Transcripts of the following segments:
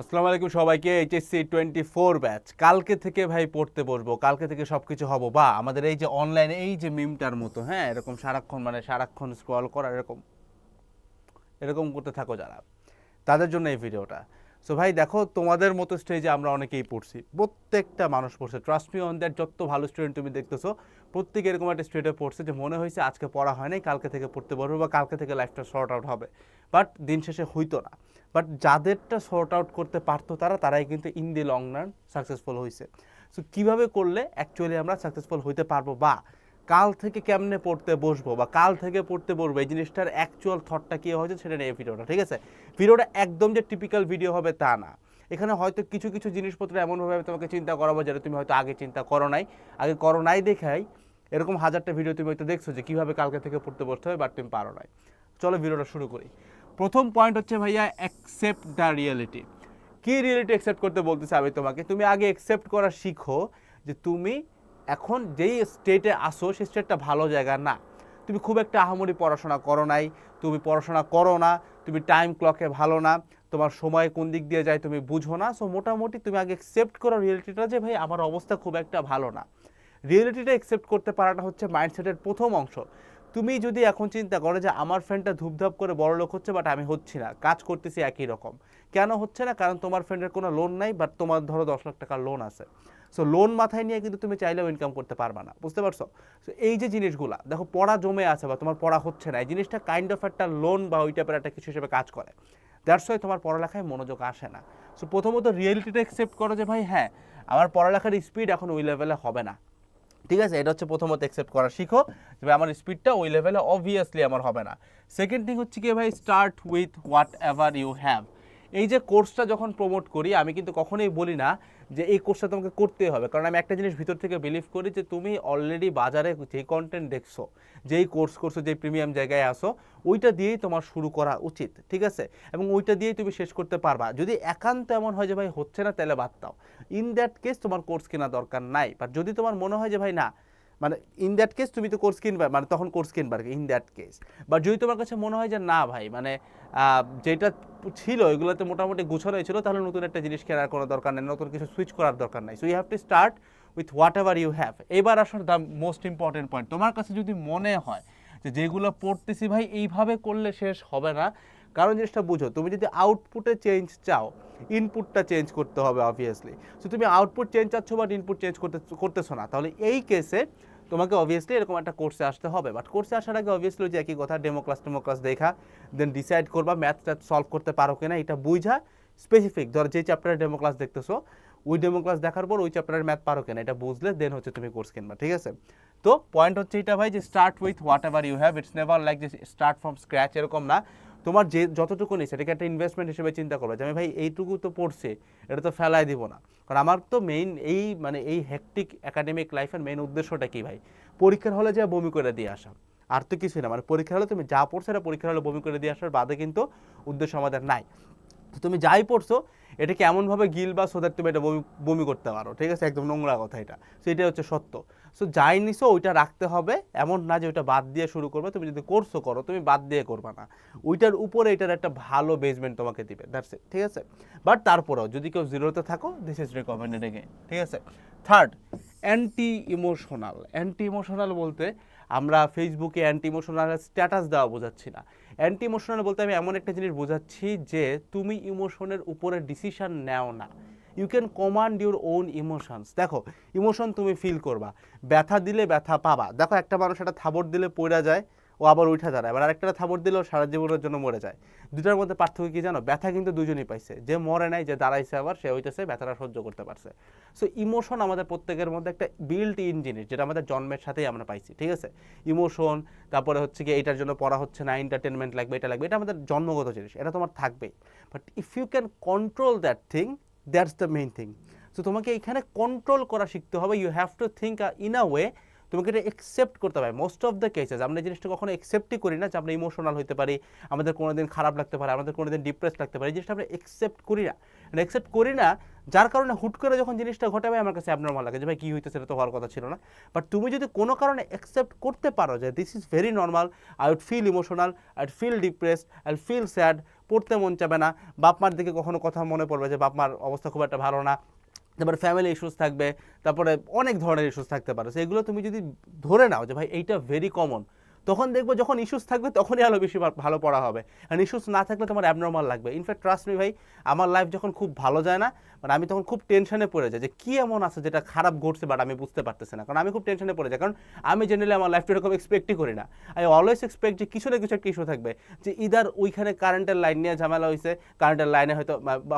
আসসালামু আলাইকুম সবাইকে এইচএসসি টোয়েন্টি ফোর ব্যাচ কালকে থেকে ভাই পড়তে বসবো, কালকে থেকে সব কিছু হব। বা, আমাদের এই যে অনলাইনে এই যে মিমটার মতো হ্যাঁ? এরকম সারাক্ষণ মানে সারাক্ষণ স্ক্রল করা, এরকম এরকম করতে থাকো যারা। তাদের জন্য এই ভিডিওটা সো ভাই, দেখো, তোমাদের মতো স্টেজে আমরা অনেকেই পড়ছি। প্রত্যেকটা মানুষ পড়ছে। ট্রাস্ট মি অন দ্যাট যত ভালো স্টুডেন্ট তুমি দেখতেছো, প্রত্যেকে এরকম একটা স্টেটে পড়ছে যে মনে হয়েছে আজকে পড়া হয় নাই কালকে থেকে পড়তে পারব বা কালকে থেকে লাইফটা শর্ট আউট হবে। বাট দিন শেষে হইতো না। বাট যাদেরটা শর্ট আউট করতে পারতো তারা, তারাই কিন্তু in the long run successful হয়েছে সো কীভাবে করলে অ্যাকচুয়ালি আমরা সাকসেসফুল হইতে পারব বা কাল থেকে কেমনে পড়তে বসবো বা কাল থেকে পড়তে বসবো, এই জিনিসটার অ্যাকচুয়াল থটটা কী হয়েছে সেটা নিয়ে ভিডিওটা, ঠিক আছে? ভিডিওটা একদম যে টিপিক্যাল ভিডিও হবে তা না। এখানে হয়তো কিছু কিছু জিনিসপত্র এমনভাবে তোমাকে চিন্তা করাবো যেটা তুমি হয়তো আগে চিন্তা করো নাই। আগে করো নাই দেখাই, এরকম হাজারটা ভিডিও তুমি হয়তো দেখছ যে কীভাবে কালকে থেকে পড়তে বসতে হবে বাট তুমি পারো নাই। চলো ভিডিওটা শুরু করি। প্রথম পয়েন্ট হচ্ছে ভাইয়া অ্যাকসেপ্ট দ্য রিয়েলিটি কি রিয়েলিটি অ্যাকসেপ্ট করতে বলতেছে আমি তোমাকে? তুমি আগে অ্যাকসেপ্ট করা শিখো যে তুমি এখন যেই স্টেটে আসো, সেই স্টেটটা ভালো জায়গা না। তুমি খুব একটা আহামরি পড়াশোনা করো নাই, তুমি পড়াশোনা করো না, তুমি টাইম ক্লকে ভালো না, তোমার সময় কোন দিক দিয়ে যায় তুমি বুঝো না। সো মোটামুটি তুমি আগে অ্যাকসেপ্ট করো রিয়েলিটিটা যে, ভাই, আমার অবস্থা খুব একটা ভালো না। রিয়েলিটিটা অ্যাকসেপ্ট করতে পারাটা হচ্ছে মাইন্ডসেটের প্রথম অংশ। তুমি যদি এখন চিন্তা করো যে আমার ফ্রেন্ডটা ধূপধাপ করে বড় লোক হচ্ছে বাট আমি হচ্ছি না। কাজ করতেছি একই রকম। কেন হচ্ছে না? কারণ তোমার ফ্রেন্ডের কোনো লোন নাই বাট তোমার ধরো দশ লাখ টাকার লোন আছে। সো লোন মাথায় নিয়ে কিন্তু তুমি চাইলেও ইনকাম করতে পারবে না। বুঝতে পারছ? সো এই যে জিনিসগুলা, দেখো পড়া জমে আছে বা তোমার পড়া হচ্ছে না, এই জিনিসটা কাইন্ড অফ একটা লোন বা ওই টাইপের একটা কিছু হিসেবে কাজ করে। দ্যাটস ওয়াই তোমার পড়ালেখায় মনোযোগ আসে না। সো প্রথমত রিয়েলিটিটা অ্যাকসেপ্ট করো যে, ভাই হ্যাঁ আমার পড়ালেখার স্পিড এখন ওই লেভেলে হবে না। ঠিক আছে? এটা হচ্ছে প্রথমত অ্যাকসেপ্ট করা শিখো যে আমার স্পিডটা ওই লেভেলে অবভিয়াসলি আমার হবে না। সেকেন্ড থিং হচ্ছে কি ভাই start with whatever you have এই যে কোর্সটা যখন প্রমোট করি, আমি কিন্তু কখনোই বলি না যে এই কোর্সটা তোমাকে করতে হবে। কারণ আমি একটা জিনিস ভিতর থেকে বিলিভ করি যে তুমি অলরেডি বাজারে যে কন্টেন্ট দেখছ, যেই কোর্স করছ, যেই প্রিমিয়াম জায়গায় আসো, ওইটা দিয়েই তোমার শুরু করা উচিত, ঠিক আছে? এবং ওইটা দিয়েই তুমি শেষ করতে পারবা। যদি একান্ত এমন হয় যে, ভাই, হচ্ছে না, তাহলে বাদ দাও। ইন দ্যাট কেস তোমার কোর্স কেনা দরকার নাই। বাট যদি তোমার মনে হয় যে, ভাই, না মানে ইন দ্যাট কেস তুমি তো কোর্স কিনবা মানে তখন কোর্স কিনবা ইন দ্যাট কেস বা যদি তোমার কাছে মনে হয় যে না ভাই মানে যেটা ছিল এগুলোতে মোটামুটি গুছানো ছিল তাহলে নতুন একটা জিনিস কেনার কোনো দরকার নেই, নতুন কিছু সুইচ করার দরকার নাই। So you have to start with whatever you have এবার আসার দ্য মোস্ট ইম্পর্টেন্ট পয়েন্ট তোমার কাছে যদি মনে হয় যে যেগুলো পড়তেছি ভাই, এইভাবে করলে শেষ হবে না কারণ জিনিসটা বুঝো, তুমি যদি আউটপুটে চেঞ্জ চাও ইনপুটটা চেঞ্জ করতে হবে অবভিয়াসলি সো তুমি আউটপুট চেঞ্জ চাচ্ছ বাট ইনপুট চেঞ্জ করতে, করতেছো না, তাহলে এই কেসে তোমাকে অবভিয়াসলি এরকম একটা কোর্সে আসতে হবে। বাট কোর্সে আসার আগে অবভিয়াসলি যে একই কথা ডেমো ক্লাস ডেমো ক্লাস দেখা দেন ডিসাইড করবা ম্যাথটা সলভ করতে পারো কিনা, এটা বুঝা স্পেসিফিক ধর যে চ্যাপ্টারের ডেমো ক্লাস দেখতেছো, ওই ডেমো ক্লাস দেখার পর ওই চ্যাপ্টারের ম্যাথ পারো কিনা, এটা বুঝলে দেন হচ্ছে তুমি কোর্স কিনবা, ঠিক আছে? তো পয়েন্ট হচ্ছে এটা ভাই যে start with whatever you have it's never like যে স্টার্ট ফ্রম স্ক্র্যাচ এরকম না। তোমার যে, যতটুকু নেই, সেটাকে একটা ইনভেস্টমেন্ট হিসেবে চিন্তা করবে যে, আমি ভাই এইটুকু তো পড়ছে, এটা তো ফেলাই দিব না। কারণ আমার তো মেইন এই মানে এই হ্যাকটিক একাডেমিক লাইফের মেইন উদ্দেশ্যটা কি ভাই? পরীক্ষার হলে যা বমি করে দিয়ে আসা। আর তো কিছুই না মানে পরীক্ষার হলে তুমি যা পড়ছো, এটা পরীক্ষার হলে বমি করে দিয়ে আসার বাদে কিন্তু উদ্দেশ্য আমাদের নাই। তুমি যাই পড়ছো এটাকে এমনভাবে গিল বা সোদার তুমি এটা বমি বমি করতে পারো, ঠিক আছে? একদম নোংরা কথা এটা। সো এটাই হচ্ছে সত্য। সো যাই নিছো, ওইটা রাখতে হবে। এমন না যে ওইটা বাদ দিয়ে শুরু করবে। তুমি যদি কোর্সও করো। তুমি বাদ দিয়ে করবে না। ওইটার উপরে এটার একটা ভালো বেসমেন্ট তোমাকে দিবে। দ্যাটস ইট ঠিক আছে? বাট তারপরেও, যদি কেউ জিরোতে থাকো দিস ইজ রিকমেন্ডেড এগেন ঠিক আছে? Third anti emotional anti emotional বলতে আমরা ফেসবুকে অ্যান্টি ইমোশনাল স্ট্যাটাস দেওয়া বোঝাচ্ছি না। অ্যান্টি ইমোশনাল বলতে আমি এমন একটা জিনিস বোঝাচ্ছি যে তুমি ইমোশনের উপরে ডিসিশন নেও না। You can command your own emotions দেখো ইমোশন তুমি ফিল করবা। ব্যথা দিলে ব্যথা পাবা। দেখো, একটা মানুষ একটা থাবড় দিলে পড়া যায়। ও আবার উঠে দাঁড়ায়। এবার আরেকটা থাবড় দিলেও সারা জীবনের জন্য মরে যায়। দুটার মধ্যে পার্থক্য কি জানো? ব্যথা কিন্তু দুজনই পাইছে। যে মরে নাই, যে দাঁড়াইছে আবার, সে হইতেছে ব্যথাটা সহ্য করতে পারছে। সো ইমোশন আমাদের প্রত্যেকের মধ্যে একটা বিল্ট ইন জিনিস, যেটা আমাদের জন্মের সাথেই আমরা পাইছি, ঠিক আছে? ইমোশন তারপরে হচ্ছে কি এটার জন্য পড়া হচ্ছে না এন্টারটেনমেন্ট লাগবে, এটা লাগবে, এটা আমাদের জন্মগত জিনিস, এটা তোমার থাকবেই। But if you can control that thing that's the main thing so তোমাকে এখানে কন্ট্রোল করা শিখতে হবে। You have to think in a way তোমাকে এটা একসেপ্ট করতে হবে। মোস্ট অফ দ্য কেসেস আমরা এই জিনিসটা কখনো একসেপ্টই করি না যে আমরা ইমোশনাল হতে পারি, আমাদের কোনো দিন খারাপ লাগতে পারে, আমাদের কোনো দিন ডিপ্রেস লাগতে পারে। এই জিনিসটা আমরা একসেপ্ট করি না। একসেপ্ট করি না, যার কারণে হুট করে যখন জিনিসটা ঘটে ভাই আমার কাছে অ্যাবনর্মাল লাগে যে, ভাই, কী হইতেছে? সেটা তো হওয়ার কথা ছিল না। বাট তুমি যদি কোনো কারণে অ্যাকসেপ্ট করতে পারো যে this is very normal I would feel emotional I would feel depressed I feel sad পড়তে মন চাবে না। বাপ মার দিকে কখনো কথা মনে পড়বে যে, বাপ মার অবস্থা খুব একটা ভালো না। তারপরে ফ্যামিলি ইস্যুস থাকবে, তারপরে অনেক ধরনের ইস্যুস থাকতে পারে। সেগুলো তুমি যদি ধরে নাও যে, ভাই, এইটা ভেরি কমন তখন দেখব যখন ইস্যুস থাকবে তখনই আরও বেশি ভালো পড়া হবে। আর ইস্যুস না থাকলে তোমার অ্যাবনর্মাল লাগবে। ইনফ্যাক্ট ট্রাস্ট মি ভাই, আমার লাইফ যখন খুব ভালো যায় না মানে আমি তখন খুব টেনশনে পড়ে যাই যে কী এমন আছে যেটা খারাপ ঘটছে বাট আমি বুঝতে পারতেছি না। কারণ আমি খুব টেনশনে পড়ে যাই। কারণ আমি জেনারেলি আমার লাইফটা এরকম এক্সপেক্টই করি না। আই অলওয়েজ এক্সপেক্ট যে কিছু না কিছু একটা ইস্যু থাকবে। যে ইদার ওইখানে কারেন্টের লাইন নিয়ে ঝামেলা হয়েছে কারেন্টের লাইনে হয়তো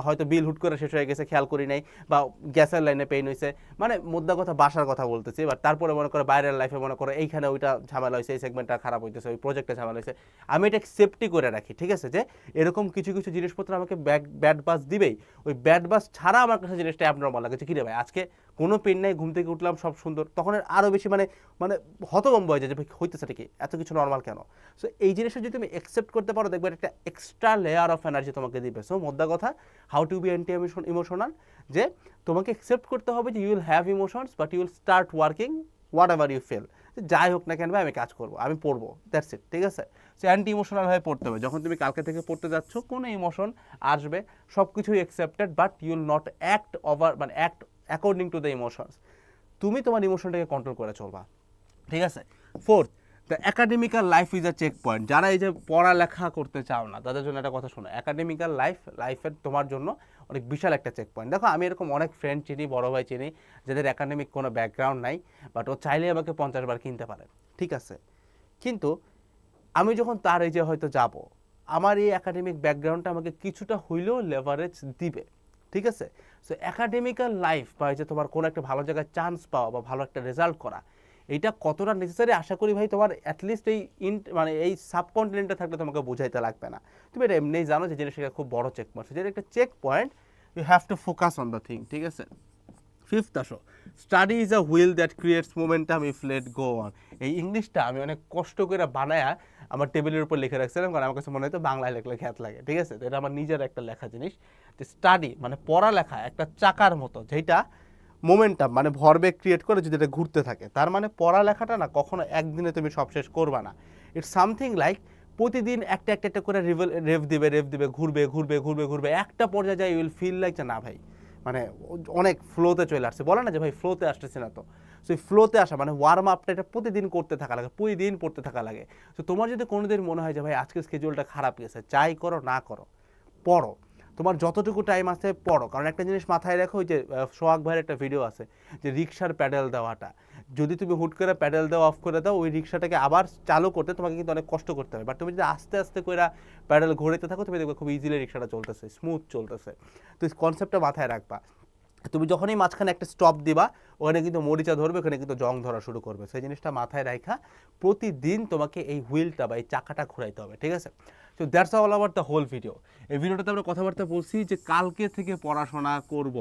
হয়তো বিল হুট করে শেষ হয়ে গেছে, খেয়াল করি নাই, বা গ্যাসের লাইনে পেইন হয়েছে মানে মোদ্দা কথা, বাসার কথা বলতেছি বাট তারপরে মনে করো বাইরের লাইফে মনে করো এইখানে ওইটা ঝামেলা হয়েছে এই সেগমেন্টটা খারাপ হইতেছে, ওই প্রজেক্টে ঝামেলা হয়েছে আমি এটা সেফটি করে রাখি, ঠিক আছে? যে এরকম কিছু কিছু জিনিসপত্র আমাকে ব্যাড ব্যাড বাস দিবেই, ওই ব্যাড বাস ছাড়া আমার কাছে জিনিসটা অ্যাবনর্মাল লাগে কিরে ভাই, আজকে কোনো পেন নাই, ঘুম থেকে উঠলাম, সব সুন্দর। তখন আরও বেশি মানে মানে হতভম্ব হয়ে যায় যে হইতেছে কি? এত কিছু নর্মাল কেন? সো এই জিনিসটা যদি তুমি অ্যাকসেপ্ট করতে পারো, দেখবে একটা এক্সট্রা লেয়ার অফ এনার্জি তোমাকে দিবে। সো মোদ্দা কথা how to be anti emotional যে তোমাকে অ্যাকসেপ্ট করতে হবে যে you will have emotions but you will start working whatever you feel যাই হোক না কেন আমি কাজ করব, আমি পড়ব দ্যাটস ইট ঠিক আছে? সো অ্যান্টি ইমোশনাল হয়ে পড়তে হবে। যখন তুমি কালকে থেকে পড়তে যাচ্ছ, কোনো ইমোশন আসবে সব কিছুই accepted but you'll not act over মানে act according to the emotions তুমি তোমার ইমোশনটাকে কন্ট্রোল করে চলবা, ঠিক আছে? Fourth the academical life is a checkpoint যারা এই যে পড়ালেখা করতে চাও না, তাদের জন্য একটা কথা শোনো। অ্যাকাডেমিক্যাল লাইফ লাইফের তোমার জন্য অনেক বিশাল একটা চেক পয়েন্ট দেখো, আমি এরকম অনেক ফ্রেন্ড চিনি, বড় ভাই চিনি, যাদের একাডেমিক কোনো ব্যাকগ্রাউন্ড নাই বাট ও চাইলে আমাকে পঞ্চাশ বার কিনতে পারে। ঠিক আছে? কিন্তু আমি যখন তার এই যে হয়তো যাব, আমার এই একাডেমিক ব্যাকগ্রাউন্ডটা আমাকে কিছুটা হইলেও লেভারেজ দিবে। ঠিক আছে? সো একাডেমিক্যাল লাইফ বা এই যে তোমার কোনো একটা ভালো জায়গায় চান্স পাওয়া বা ভালো একটা রেজাল্ট করা এইটা কতটা নেসেসারি আশা করি ভাই তোমার অ্যাটলিস্ট এই ইন মানে এই সাবকন্টিনেন্টে থাকলে তোমাকে বোঝাইতে লাগবে না। তুমি এটা এমনিই জানো যে জিনিসটা খুব বড় চেক পয়েন্ট যেটা একটা checkpoint you have to focus on the thing ঠিক আছে? ফিফথ আসো। Study is a wheel that creates momentum if let go on এই ইংলিশটা আমি অনেক কষ্ট করে বানায়া আমার টেবিলের উপর লিখে রাখছিলাম কারণ আমার কাছে মনে হতো বাংলায় লেখলে খ্যাত লাগে, ঠিক আছে? এটা আমার নিজের একটা লেখা জিনিস। যে স্টাডি মানে পড়ালেখা, একটা চাকার মতো যেটা মোমেন্টাম মানে ভরবেগ ক্রিয়েট করে যদি এটা ঘুরতে থাকে। তার মানে পড়ালেখাটা না কখনো একদিনে তুমি সব শেষ করবা না। ইটস সামথিং লাইক প্রতিদিন একটা একটা একটা করে রিভেল রেভ দিবে রেভ দিবে, ঘুরবে ঘুরবে ঘুরবে ঘুরবে। একটা পর্যায়ে যায় উইল ফিল লাইক না ভাই মানে অনেক ফ্লোতে চলে আসছে। বলে না যে ভাই ফ্লোতে আসতেছে না তো। সো এই ফ্লোতে আসা মানে ওয়ার্ম আপটা এটা প্রতিদিন করতে থাকা লাগে, প্রতিদিন পড়তে থাকা লাগে। তো তোমার যদি কোনোদিন মনে হয় যে ভাই আজকের স্কেজুলটা খারাপ গেছে চাই করো, না করো, পড়ো। তোমার যতটুকু টাইম আছে পড়ো। কারণ একটা জিনিস মাথায় রাখো, ওই যে সোহাগ ভাইয়ের একটা ভিডিও আছে যে রিক্সার প্যাডেল দেওয়াটা। যদি তুমি হুট করে প্যাডেল দেওয়া অফ করে দাও, ওই রিক্সাটাকে আবার চালু করতে তোমাকে কিন্তু অনেক কষ্ট করতে হবে। বাট তুমি যদি আস্তে আস্তে করে প্যাডেল ঘোরাতে থাকো, তুমি দেখবে খুব ইজিলি রিক্সাটা চলতেছে স্মুথ চলতেছে। তো কনসেপ্টটা মাথায় রাখবা। তুমি যখনই মাঝখানে একটা স্টপ দিবা ওখানে কিন্তু মরিচা ধরবে, ওখানে কিন্তু জং ধরা শুরু করবে। সেই জিনিসটা মাথায় রাখা প্রতিদিন তোমাকে এই হুইলটা বা এই চাকাটা ঘোরাইতে হবে, ঠিক আছে? তো দ্যাটস অল আবার দ্য হোল ভিডিও এই ভিডিওটাতে আমরা কথাবার্তা বলছি যে কালকে থেকে পড়াশোনা করব।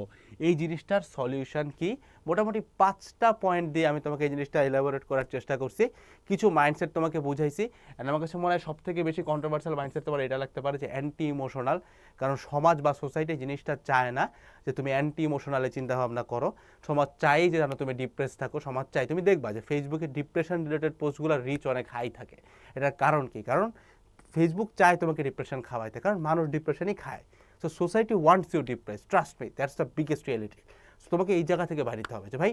এই জিনিসটার সলিউশন কি? মোটামুটি পাঁচটা পয়েন্ট দিয়ে আমি তোমাকে এই জিনিসটা এলাবোরেট করার চেষ্টা করছি। কিছু মাইন্ডসেট তোমাকে বুঝাইছি। অ্যান্ড আমার কাছে মনে হয় সব থেকে বেশি কন্ট্রোভার্সিয়াল মাইন্ডসেট তোমার এটা লাগতে পারে যে অ্যান্টি ইমোশনাল কারণ সমাজ বা সোসাইটি জিনিসটা চায় না যে তুমি অ্যান্টি ইমোশনালে চিন্তাভাবনা করো। সমাজ চাই যে জানো তুমি ডিপ্রেস থাকো, সমাজ চাই, তুমি দেখবা যে ফেসবুকে ডিপ্রেশন রিলেটেড পোস্টগুলোর রিচ অনেক হাই থাকে। এটার কারণ কি? কারণ ফেসবুক চায় তোমাকে ডিপ্রেশন খাওয়াইতে, কারণ মানুষ ডিপ্রেশনই খায়। So society wants you depress trust me that's the biggest reality so তোমাকে এই জায়গা থেকে বাড়িতে হবে যে, ভাই,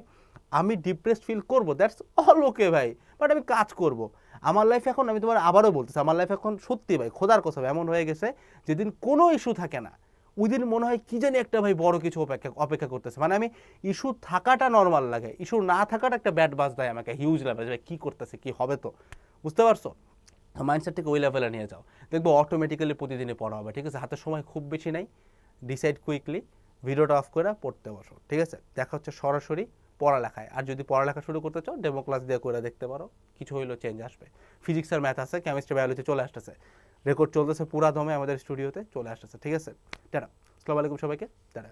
আমি ডিপ্রেসড ফিল করব দ্যাটস অল ওকে ভাই বাট আমি কাজ করব। আমার লাইফ এখন, আমি তোমার আবারও বলতেছি, আমার লাইফ এখন সত্যি ভাই, খোদার কথা এমন হয়ে গেছে, যেদিন কোনো ইস্যু থাকে না। ওই দিন মনে হয় কি জানি একটা ভাই বড় কিছু অপেক্ষা অপেক্ষা করতেছে। মানে আমি ইস্যু থাকাটা নর্মাল লাগে। ইস্যু না থাকাটা একটা ব্যাড বাস দেয় আমাকে হিউজ লেভেল ভাই কী করতেছে, কী হবে তো? বুঝতে পারছ? মাইন্ডসেটটাকে ওই লেভেলে নিয়ে যাও। দেখব অটোমেটিক্যালি প্রতিদিনই পড়া হবে, ঠিক আছে? হাতে সময় খুব বেশি নাই। ডিসাইড কুইকলি ভিডিওটা অফ করে পড়তে বসো, ঠিক আছে? দেখা হচ্ছে সরাসরি পড়ালেখায়। আর যদি পড়ালেখা শুরু করতে চাও ডেমো ক্লাস দিয়ে করে দেখতে পারো। কিছু হইলেও চেঞ্জ আসবে। ফিজিক্স আর ম্যাথ আছে কেমিস্ট্রি বায়োলজি চলে আসতেছে। রেকর্ড চলতেছে পুরা দমে আমাদের স্টুডিওতে চলে আসতেছে, ঠিক আছে? টাটা। আসসালামু আলাইকুম সবাইকে, টাটা।